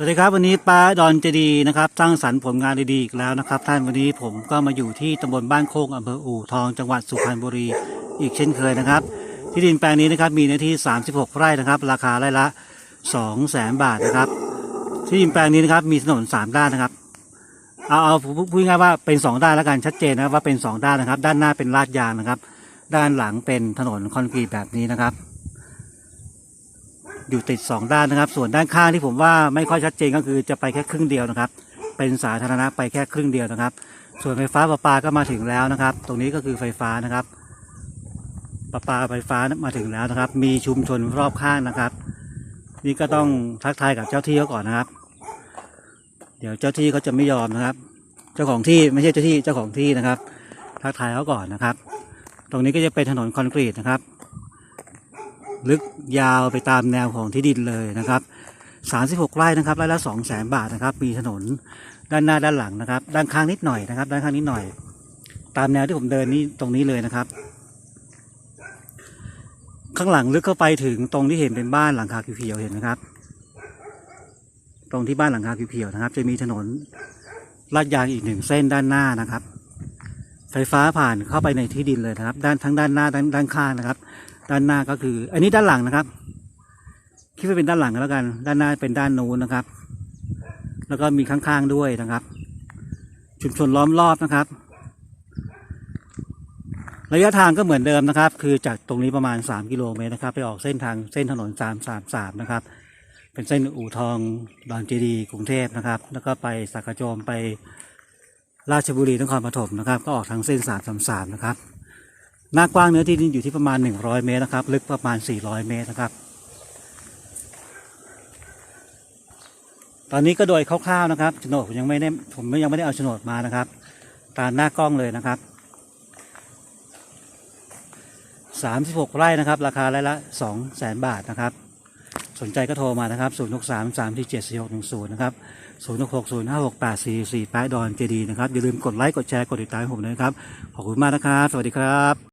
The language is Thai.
สวัสดีครับวันนี้ป้าดอนเจดีนะครับสร้างสรรค์ผลงานดีๆอีกแล้วนะครับ ท่านวันนี้ผมก็มาอยู่ที่ตำบลบ้านโคกอำเภออู่ทองจังหวัดสุพรรณบุรีอีกเช่นเคยนะครับ ที่ดินแปลงนี้นะครับมีเนื้อที่ 36 ไร่นะครับ ราคาไร่ละ 2 0 0แสนบาทนะครับ ที่ดินแปลงนี้นะครับมีถนน 3 ด้านนะครับเอาเอาพูดง่ายๆว่าเป็น 2 ด้านแล้วกันชัดเจนนะครับว่าเป็น 2 ด้านนะครับ ด้านหน้าเป็นลาดยางนะครับ ด้านหลังเป็นถนนคอนกรีตแบบนี้นะครับ อยู่ติดสองด้านนะครับ ส่วนด้านข้างที่ผมว่าไม่ค่อยชัดเจนก็คือจะไปแค่ครึ่งเดียวนะครับ เป็นสาธารณะไปแค่ครึ่งเดียวนะครับ ส่วนไฟฟ้าประปาก็มาถึงแล้วนะครับ ตรงนี้ก็คือไฟฟ้านะครับประปาไฟฟ้ามาถึงแล้วนะครับ มีชุมชนรอบข้างนะครับ นี่ก็ต้องทักทายกับเจ้าที่เขาก่อนนะครับ เดี๋ยวเจ้าที่เขาจะไม่ยอมนะครับ เจ้าของที่ไม่ใช่เจ้าที่เจ้าของที่นะครับ ทักทายเขาก่อนนะครับ ตรงนี้ก็จะเป็นถนนคอนกรีตนะครับ ลึกยาวไปตามแนวของที่ดินเลยนะครับ 36 ไร่นะครับไร่ละ2 0 0 0 0 0 บาทนะครับ มีถนนด้านหน้าด้านหลังนะครับ ด้านข้างนิดหน่อยนะครับ ด้านข้างนิดหน่อย ตามแนวที่ผมเดินนี่ตรงนี้เลยนะครับ ข้างหลังลึกเข้าไปถึงตรงที่เห็นเป็นบ้านหลังคาเขียวๆเห็นไหมครับ ตรงที่บ้านหลังคาเขียวๆนะครับ จะมีถนนลาดยางอีกหนึ่งเส้นด้านหน้านะครับไฟฟ้าผ่านเข้าไปในที่ดินเลยนะครับ ด้านทั้งด้านหน้าด้านด้านข้างนะครับ ด้านหน้าก็คือ อันนี้ด้านหลังนะครับ คิดว่าเป็นด้านหลังก็แล้วกัน ด้านหน้าเป็นด้านโน้นนะครับ แล้วก็มีข้างๆด้วยนะครับ ชุมชนล้อมรอบนะครับ ระยะทางก็เหมือนเดิมนะครับ คือจากตรงนี้ประมาณ 3 กิโลเมตรนะครับ ไปออกเส้นทางเส้นถนน 333 นะครับ เป็นเส้นอู่ทองบางเจดีย์กรุงเทพนะครับ แล้วก็ไปสักกระโจมไปราชบุรีนครปฐมนะครับ ก็ออกทางเส้น 333 นะครับ หน้ากว้างเนื้อที่ดินอยู่ที่ประมาณ 100 เมตรนะครับ ลึกประมาณ 400 เมตรนะครับ ตอนนี้ก็โดยคร่าวๆนะครับโฉนดผมยังไม่ได้ผมยังไม่ได้เอาโฉนดมานะครับ ตามหน้ากล้องเลยนะครับ 36 ไร่นะครับ ราคาไร่ละ2แสนบาทนะครับ สนใจก็โทรมานะครับ 0 6 3 3 7 4 6 1 0 นะครับ 0 6 6 0 5 6 8 4 4แปดดอนเจดีนะครับ อย่าลืมกดไลค์ กดแชร์ กดติดตามให้ผมด้วยนะครับ ขอบคุณมากนะครับ สวัสดีครับ